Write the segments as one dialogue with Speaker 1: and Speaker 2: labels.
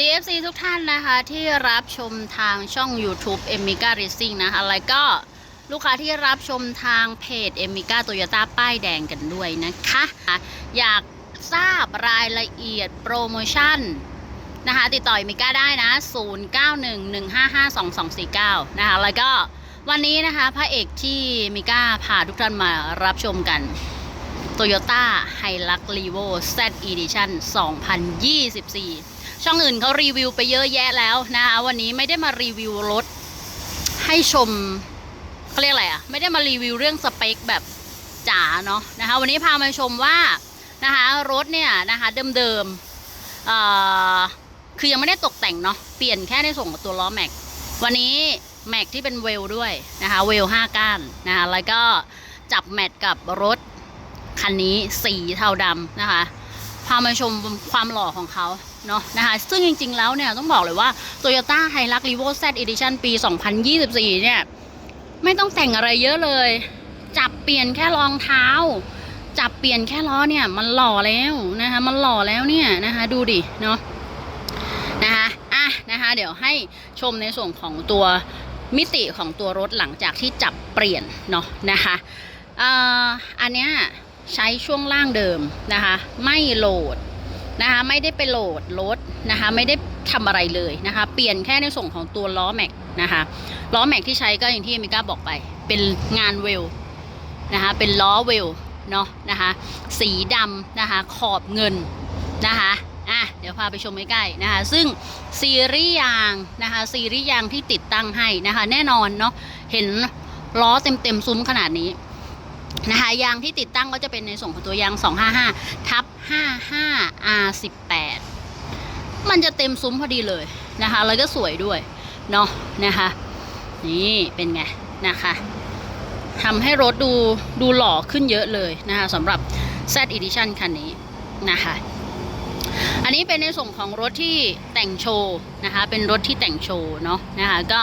Speaker 1: DFC ทุกท่านนะคะที่รับชมทางช่อง YouTube e m i g a Racing นะคะแล้วก็ลูกค้าที่รับชมทางเพจ e m i g a Toyota ป้ายแดงกันด้วยนะคะ อยากทราบรายละเอียดโปรโมชั่นนะคะ ติดต่อ e m i g a ได้นะ 0911552249 นะคะ แล้วก็วันนี้นะคะ พระเอกที่มิก้าพาทุกท่านมารับชมกัน Toyota Hilux Revo Z Edition 2024 ช่องอื่นเขารีวิวไปเยอะแยะแล้วนะคะวันนี้ไม่ได้มารีวิวรถให้ชมเขาเรียกอะไรอะไม่ได้มารีวิวเรื่องสเปคแบบจ๋าเนาะนะคะ วันนี้พามาชมว่านะคะรถเนี่ยนะคะเดิมๆเอ่อคือยังไม่ได้ตกแต่งเนาะเปลี่ยนแค่ในส่วนของตัวล้อแม็กวันนี้แม็กที่เป็นเวลด้วยนะคะเวล5ก้านนะคะแล้วก็จับแมทกับรถคันนี้สีเทาดำนะคะ พามาชมความหล่อของเขาเนาะนะคะ ซึ่งจริง ๆ แล้วเนี่ยต้องบอกเลยว่า Toyota Hilux Revo Z Edition ปี 2024 เนี่ย ไม่ต้องแต่งอะไรเยอะเลย จับเปลี่ยนแค่รองเท้า จับเปลี่ยนแค่ล้อเนี่ย มันหล่อแล้วนะคะ มันหล่อแล้วเนี่ยนะคะ ดูดิเนาะนะคะอะนะคะ เดี๋ยวให้ชมในส่วนของตัวมิติของตัวรถหลังจากที่จับเปลี่ยนเนาะนะคะอันเนี้ย ใช้ช่วงล่างเดิมนะคะ ไม่โหลดนะคะไม่ได้ไปโหลดรถนะคะไม่ได้ทำอะไรเลยนะคะ เปลี่ยนแค่ในส่วนของตัวล้อแม็กนะคะล้อแม็กที่ใช้ก็อย่างที่มิก้าบอกไป เป็นงานเวลนะคะเป็นล้อเวลเนาะนะคะสีดำนะคะขอบเงินนะคะอะเดี๋ยวพาไปชมใกล้ๆนะคะ ซึ่งซีรีส์ยางนะคะซีรีส์ยางที่ติดตั้งให้นะคะ แน่นอนเนาะเห็นล้อเต็มๆซุ้มขนาดนี้ นะคะยางที่ติดตั้งก็จะเป็นในส่วนของตัวยาง 255 ทับ 55 R18 มันจะเต็มซุ้มพอดีเลยนะคะ แล้วก็สวยด้วยเนาะนะคะ นี่เป็นไงนะคะทำให้รถดูดูหล่อขึ้นเยอะเลยนะคะสำหรับ Z Edition คันนี้นะคะ อันนี้เป็นในส่วนของรถที่แต่งโชว์นะคะ เป็นรถที่แต่งโชว์เนาะนะคะ ก็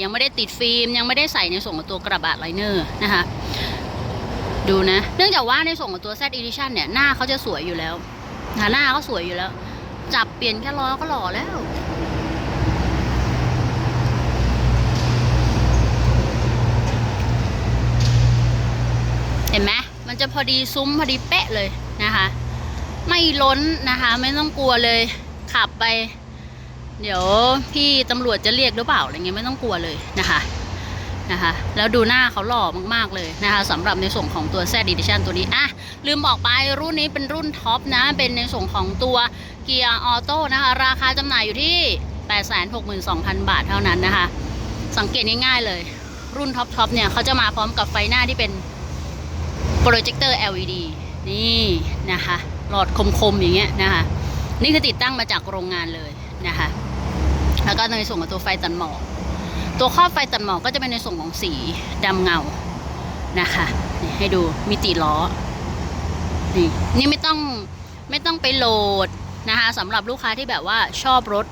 Speaker 1: ยังไม่ได้ติดฟิล์ม ยังไม่ได้ใส่ในส่วนของตัวกระบะไลเนอร์นะคะ ดูนะ เนื่องจากว่าในส่วนของตัว Z Edition เนี่ย หน้าเขาจะสวยอยู่แล้วนะหน้าเขาสวยอยู่แล้ว จับเปลี่ยนแค่ล้อก็หล่อแล้ว เห็นไหมมันจะพอดีซุ้มพอดีเป๊ะเลยนะคะ ไม่ล้นนะคะ ไม่ต้องกลัวเลยขับไป เดี๋ยวพี่ตำรวจจะเรียกหรือเปล่าอะไรเงี้ยไม่ต้องกลัวเลยนะคะ นะคะ แล้วดูหน้าเขาหล่อมากๆเลยนะคะสำหรับในส่วนของตัว Z Edition ตัวนี้อะลืมบอกไปรุ่นนี้เป็นรุ่นท็อปนะ เป็นในส่วนของตัวเกียร์ออโต้นะคะ ราคาจำหน่ายอยู่ที่ 862,000 บาทเท่านั้นนะคะ สังเกตง่ายๆเลย รุ่นท็อปทอปเนี่ยเขาจะมาพร้อมกับไฟหน้าที่เป็นโปรเจคเตอร์ LED นี่นะคะ หลอดคมๆอย่างเงี้ยนะคะ นี่คือติดตั้งมาจากโรงงานเลยนะคะ แล้วก็ในส่วนของตัวไฟตัดหมอก ตัวครอบไฟตัดหมอกก็จะเป็นในส่วนของสีดำเงานะคะนี่ให้ดูมิติล้อนี่นี่ไม่ต้องไม่ต้องไปโหลดนะคะสำหรับลูกค้าที่แบบว่าชอบรถ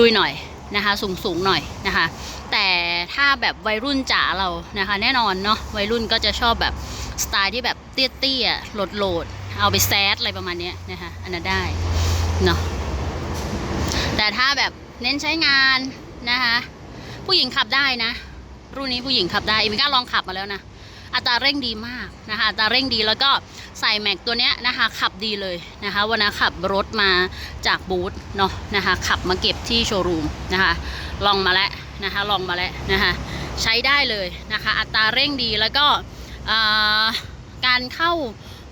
Speaker 1: ลุยๆหน่อยนะคะ สูงๆหน่อยนะคะ แต่ถ้าแบบวัยรุ่นจ๋าเรานะคะ แน่นอนเนาะวัยรุ่นก็จะชอบแบบสไตล์ที่แบบเตี้ยๆโหลดๆเอาไปแซดอะไรประมาณนี้นะคะอันนั้นได้เนาะแต่ถ้าแบบเน้นใช้งานนะคะ ผู้หญิงขับได้นะ รุ่นนี้ผู้หญิงขับได้เอมิก้าลองขับมาแล้วนะอัตราเร่งดีมากนะคะอัตราเร่งดีแล้วก็ใส่แม็กตัวเนี้ยนะคะ ขับดีเลยนะคะวันนั้นขับรถมาจากบูธเนาะนะคะ ขับมาเก็บที่โชว์รูมนะคะ ลองมาแล้วนะคะ ลองมาแล้วนะคะ ใช้ได้เลยนะคะ อัตราเร่งดีแล้วก็การเข้า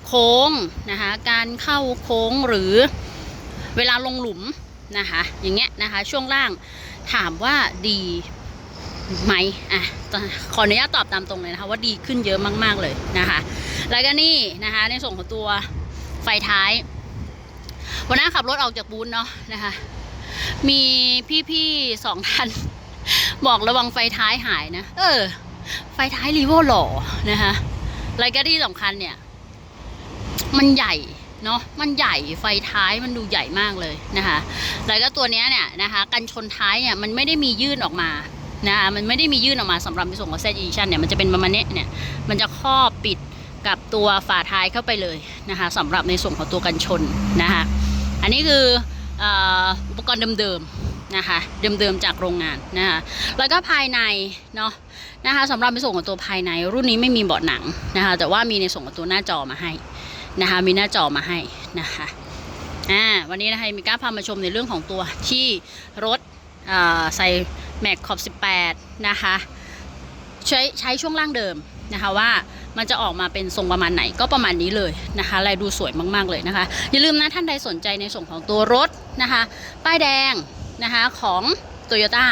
Speaker 1: โค้งนะคะ การเข้าโค้งหรือเวลาลงหลุมนะคะ อย่างเงี้ยนะคะ ช่วงล่างถามว่าดี ไหมอะขออนุญาตตอบตามตรงเลยนะคะว่าดีขึ้นเยอะมาก ๆเลยนะคะ แล้วก็นี่นะคะ ในส่วนของตัวไฟท้าย วันนั้นขับรถออกจากบูธเนาะนะคะ มีพี่ๆสองท่านบอกระวังไฟท้ายหายนะ เออ ไฟท้ายรีโวหล่อนะคะแล้วก็ที่สำคัญเนี่ย มันใหญ่เนาะมันใหญ่ไฟท้ายมันดูใหญ่มากเลยนะคะ แล้วก็ตัวนี้เนี่ยนะคะ กันชนท้ายเนี่ยมันไม่ได้มียื่นออกมา นะคะมันไม่ได้มียื่นออกมาสำหรับในส่วนของ Z Edition เนี่ยมันจะเป็นประมาณนี้เนี่ยมันจะครอบปิดกับตัวฝาท้ายเข้าไปเลยนะคะสำหรับในส่วนของตัวกันชนนะคะอันนี้คืออุปกรณ์เดิมๆนะคะเดิมๆจากโรงงานนะคะแล้วก็ภายในเนาะนะคะสำหรับในส่วนของตัวภายใน รุ่นนี้ไม่มีเบาะหนังนะคะแต่ว่ามีในส่วนของตัวหน้าจอมาให้นะคะมีหน้าจอมาให้นะคะอ่าวันนี้นะคะมีก้าพามาชมในเรื่องของตัวที่รถใส่ แม็กขอบ 18 นะคะ ใช้ใช้ช่วงล่างเดิมนะคะว่ามันจะออกมาเป็นทรงประมาณไหนก็ประมาณนี้เลยนะคะลายดูสวยมากๆเลยนะคะ อย่าลืมนะท่านใดสนใจในส่วนของตัวรถนะคะ ป้ายแดงนะคะของโตโยต้า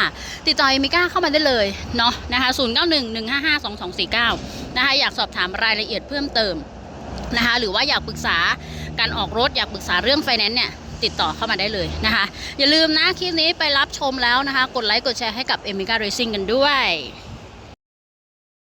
Speaker 1: ติดต่อเอมิก้าเข้ามาได้เลยเนาะนะคะ0 9 1 1 5 5 2 2 4 9นะคะอยากสอบถามรายละเอียดเพิ่มเติมนะคะหรือว่าอยากปรึกษาการออกรถอยากปรึกษาเรื่องไฟแนนซ์เนี่ย ติดต่อเข้ามาได้เลยนะคะ อย่าลืมนะคลิปนี้ไปรับชมแล้วนะคะ กดไลค์กดแชร์ให้กับเอมิก้าเรซิ่งกันด้วย